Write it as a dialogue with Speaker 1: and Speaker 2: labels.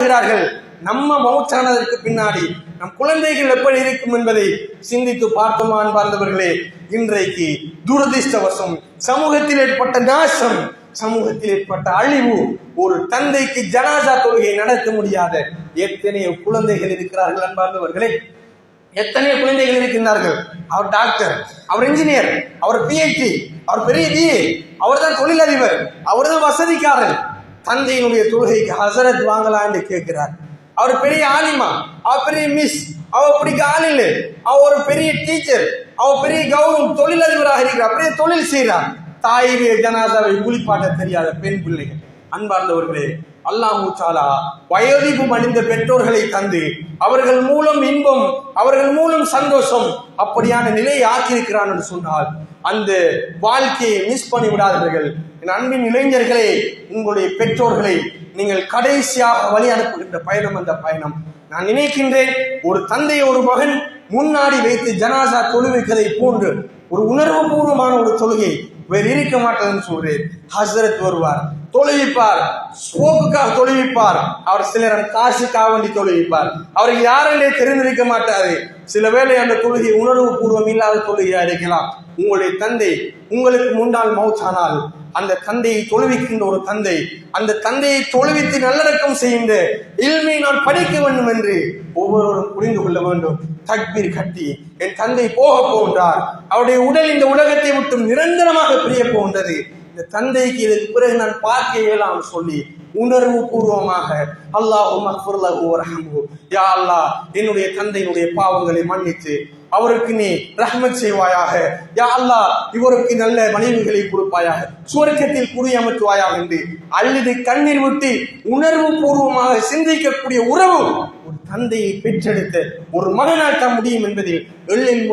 Speaker 1: இருக்கிறார்கள் நம்ம மௌச்சானதற்கு பின்னாடி நம் குழந்தைகள் எப்படி இருக்கும் என்பதை சிந்தித்து பார்த்தோமா அன்பார்ந்தவர்களே இன்றைக்கு துரதிர்ஷ்டவசம் சமூகத்தில் ஏற்பட்ட நாசம் சமூகத்தில் ஏற்பட்ட அழிவு ஒரு தந்தைக்கு ஜனாசா தொழுகை நடத்த முடியாத எத்தனையோ குழந்தைகள் இருக்கிறார்கள் அன்பார்ந்தவர்களே. எத்தனை குழந்தைகள் இருக்கின்றார்கள். அவர் டாக்டர் அவர் இன்ஜினியர் அவர் பிஹெச்டி அவர் பெரிய பிஏ அவர் தான் தொழிலதிபர் அவர் தான் வசதிக்காரர் தந்தையினுடைய தொழுகைக்கு ஹசரத் வாங்கலாம் என்று கேட்கிறார். அவர் பெரிய ஆலிமா அவ பெரிய மிஸ் அவ பிடிக்க ஆள் இல்லை. அவர் ஒரு பெரிய டீச்சர் அவ பெரிய கௌரவம் தொழிலதிபராக இருக்கிறார். பெரிய தொழில் செய்கிறார். தாயுடைய ஜனாதாவை குளிப்பாட்ட தெரியாத பெண் பிள்ளைகள். அன்பார்ந்தவர்களே அல்லாஹ் மூச்சாலா வயோதிப்பு அணிந்த பெற்றோர்களை தந்து அவர்கள் மூலம் இன்பம் அவர்கள் மூலம் சந்தோஷம் அப்படியான நிலையை ஆக்கியிருக்கிறான் என்று சொன்னால் அந்த வாழ்க்கையை மிஸ் பண்ணி விடாதீர்கள் என் அன்பின் இளைஞர்களே உங்களுடைய பெற்றோர்களை நீங்கள் கடைசியாக வழி அனுப்புகின்ற பயணம் அந்த பயணம். நான் நினைக்கின்றேன் ஒரு தந்தை ஒரு மகன் முன்னாடி வைத்து ஜனாசா தொழுவிக்கதை போன்று ஒரு உணர்வு பூர்வமான ஒரு தொழுகை வேறு இருக்க மாட்டதுன்னு சொல்றேன். ஹசரத் வருவார் தொழுவிப்பார். ஸ்போக்குக்காக தொழுவிப்பார். அவர் சிலர் காசுக்காக வேண்டி தொழுவிப்பார். அவருக்கு யாரென்றே தெரிந்திருக்க மாட்டாரு சில வேளை அந்த தொழுகை உணர்வு பூர்வம் இல்லாத தொழுகையாக இருக்கலாம். உங்களுடைய தந்தை உங்களுக்கு முன்னால் மௌத்தானால் அந்த தந்தையை தொழுவிக்கின்ற ஒரு தந்தை அந்த தந்தையை தொழுவித்து நல்லடக்கம் செய்கின்ற இல்மை நான் படிக்க வேண்டும் என்று ஒவ்வொருவரும் புரிந்து கொள்ள வேண்டும். தக்பீர் கட்டி என் தந்தை போக போன்றார் அவருடைய உடல் இந்த உலகத்தை விட்டு நிரந்தரமாக பிரிய போன்றது இந்த தந்தைக்கு இதற்கு பிறகு நான் பார்க்க இயலாம் சொல்லி உணர்வு பூர்வமாக அல்லாஹு யா அல்லாஹ் என்னுடைய தந்தையினுடைய பாவங்களை மன்னித்து அவருக்கு நீ ரஹ்மத் செய்வாயாக. யா அல்லாஹ் இவருக்கு நல்ல மனைவிகளை கொடுப்பாயாக. சுவர்க்கத்தில் குறியமத்துவாயாக என்று அல்லது கண்ணீர் விட்டு உணர்வு பூர்வமாக சிந்திக்கக்கூடிய உறவு ஒரு தந்தையை பெற்றெடுத்த ஒரு மகனாட்ட முடியும் என்பதில் எள்ளின்